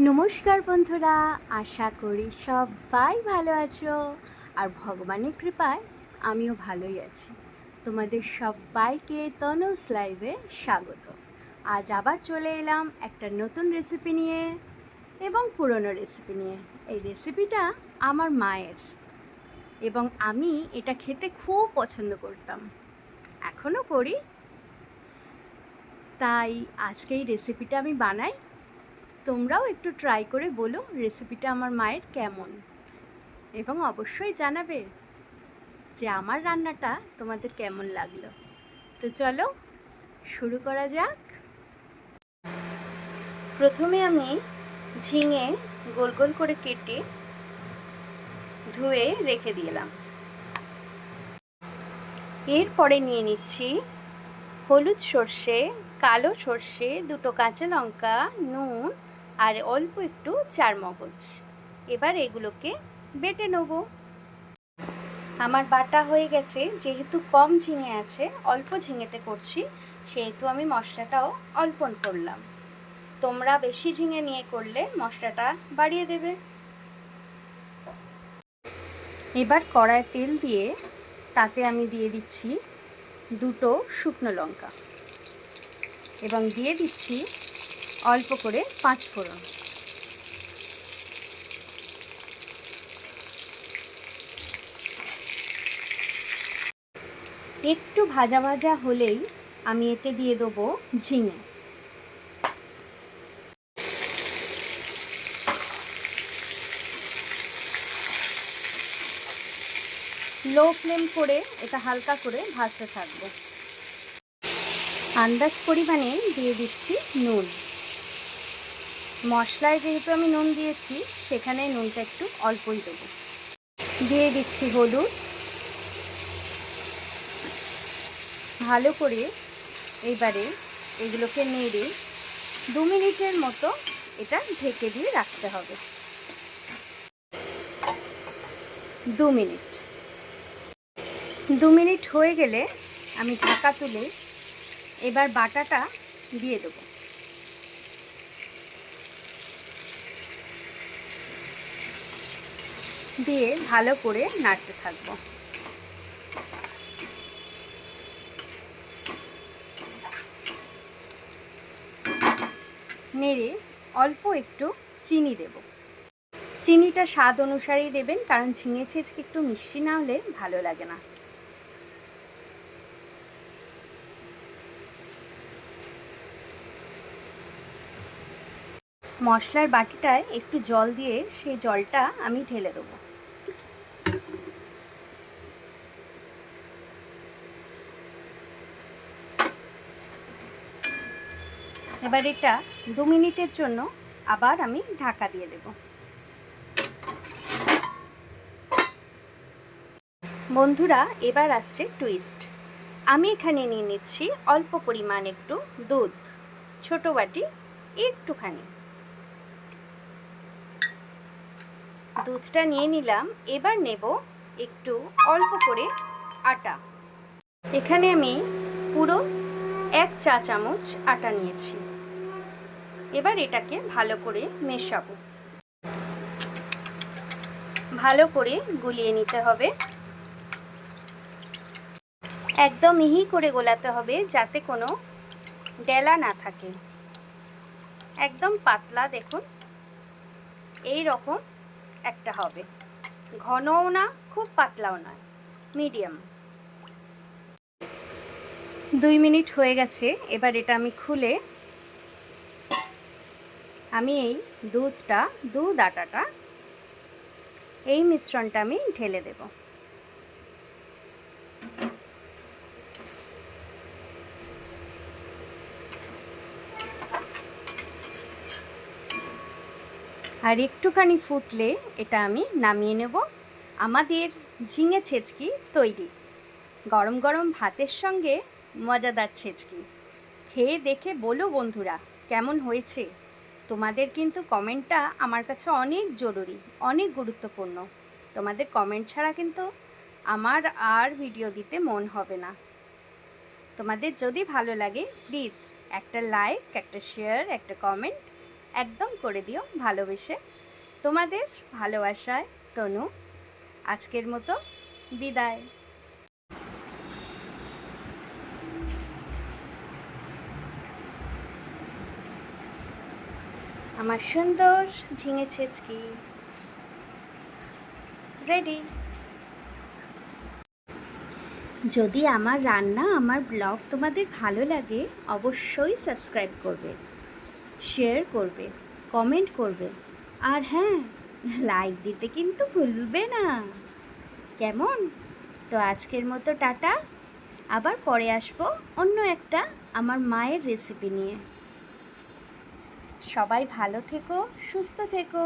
নমস্কার বন্ধুরা, আশা করি সবাই ভালো আছো আর ভগবানের কৃপায় আমিও ভালোই আছি। তোমাদের সবাইকে তনুস লাইভে স্বাগত। আজ আবার চলে এলাম একটা নতুন রেসিপি নিয়ে এবং পুরনো রেসিপি নিয়ে। এই রেসিপিটা আমার মায়ের এবং আমি এটা খেতে খুব পছন্দ করতাম। এখনও করি। তাই আজকে এই রেসিপিটা আমি বানাই। তোমরাও একটু ট্রাই করে বলো রেসিপিটা আমার মায়ের কেমন। এবং অবশ্যই জানাবে যে আমার রান্নাটা তোমাদের কেমন লাগল। তো চলো, শুরু করা যাক। প্রথমে আমি ঝিঙে গোল গোল করে কেটে ধুয়ে রেখে দিলাম। এরপরে নিয়ে নিচ্ছি হলুদ সর্ষে, কালো সর্ষে, দুটো কাঁচা লঙ্কা, নুন আর অল্প একটু চার মগজ। এবার এগুলোকে বেটে নেব। আমার বাটা হয়ে গেছে, যেহেতু কম ঝিঙে আছে, অল্প ঝিঙেতে করছি, সেহেতু আমি মশলাটাও অল্পন করলাম। তোমরা বেশি ঝিঙে নিয়ে করলে মশলাটা বাড়িয়ে দেবে। এবার কড়ায় তেল দিয়ে তাতে আমি দিয়ে দিচ্ছি দুটো শুকনো লঙ্কা। এবং দিয়ে দিচ্ছি অল্প করে পাঁচ ফোড়ন। একটু ভাজা ভাজা হলেই আমি এতে দিয়ে দেবো ঝিঙে। লো ফ্লেম করে এটা হালকা করে ভাজতে থাকব। আন্দাজ পরিমাণে দিয়ে দিচ্ছি নুন। মশলায় যেহেতু আমি নুন দিয়েছি, সেখানে নুনটা একটু অল্পই দেবো। দিয়ে দিচ্ছি হলুদ। ভালো করে এবারে এগুলোকে নেড়ে দু মিনিটের মতো এটা ঢেকে দিয়ে রাখতে হবে। দু মিনিট। দু মিনিট হয়ে গেলে আমি ঢাকা তুলে এবার বাটাটা দিয়ে দেবো। দিয়ে ভালো করে নাড়তে থাকব। নেড়ে অল্প একটু চিনি দেব। চিনিটা স্বাদ অনুসারেই দেবেন, কারণ ঝিঙে ছেঁচকে একটু মিষ্টি না হলে ভালো লাগে না। মশলার বাটিটায় একটু জল দিয়ে সেই জলটা আমি ঢেলে দেবো। এবার এটা দু মিনিটের জন্য আবার আমি ঢাকা দিয়ে দেব। বন্ধুরা, এবার আসছে টুইস্ট আমি এখানে নিয়ে নিচ্ছি অল্প পরিমাণ একটু দুধ, ছোট বাটি একটুখানি। দুধটা নিয়ে নিলাম, এবার নেব একটু অল্প করে আটা। এখানে আমি পুরো এক চা চামচ আটা নিয়েছি। এবার এটাকে ভালো করে মেশাবো। ভালো করে গুলিয়ে নিতে হবে। একদম মিহি করে গোলাতে হবে যাতে কোনো ডেলা না থাকে। একদম পাতলা দেখুন এই রকম একটা হবে। ঘনও না, খুব পাতলাও নয়, মিডিয়াম। দুই মিনিট হয়ে গেছে, এবার এটা আমি খুলে আমি এই দুধটা, দুধ আটাটা, এই মিশ্রণটা আমি ঢেলে দেব। আর একটুখানি ফুটলে এটা আমি নামিয়ে নেব। আমাদের ঝিঙে ছেচকি তৈরি। গরম গরম ভাতের সঙ্গে মজাদার ছেচকি। খেয়ে দেখে বলো বন্ধুরা, কেমন হয়েছে? তোমাদের কিন্তু কমেন্টটা আমার কাছে অনেক জরুরি, অনেক গুরুত্বপূর্ণ। তোমাদের কমেন্ট ছাড়া কিন্তু আমার আর ভিডিও দিতে মন হবে না। তোমাদের যদি ভালো লাগে, প্লিজ একটা লাইক, একটা শেয়ার, একটা কমেন্ট একদম করে দিও ভালোবেসে। তোমাদের ভালোবাসায় তনু, আজকের মতো বিদায়। আমার সুন্দর ঝিঙে ছেচকি। রেডি যদি আমার রান্না, আমার ব্লগ তোমাদের ভালো লাগে, অবশ্যই সাবস্ক্রাইব করবে শেয়ার করবে কমেন্ট করবে। আর হ্যাঁ লাইক দিতে কিন্তু ভুলবে না। কেমন? তো আজকের মতো টাটা। আবার পরে আসব অন্য একটা আমার মায়ের রেসিপি নিয়ে। সবাই ভালো থেকো সুস্থ থেকো।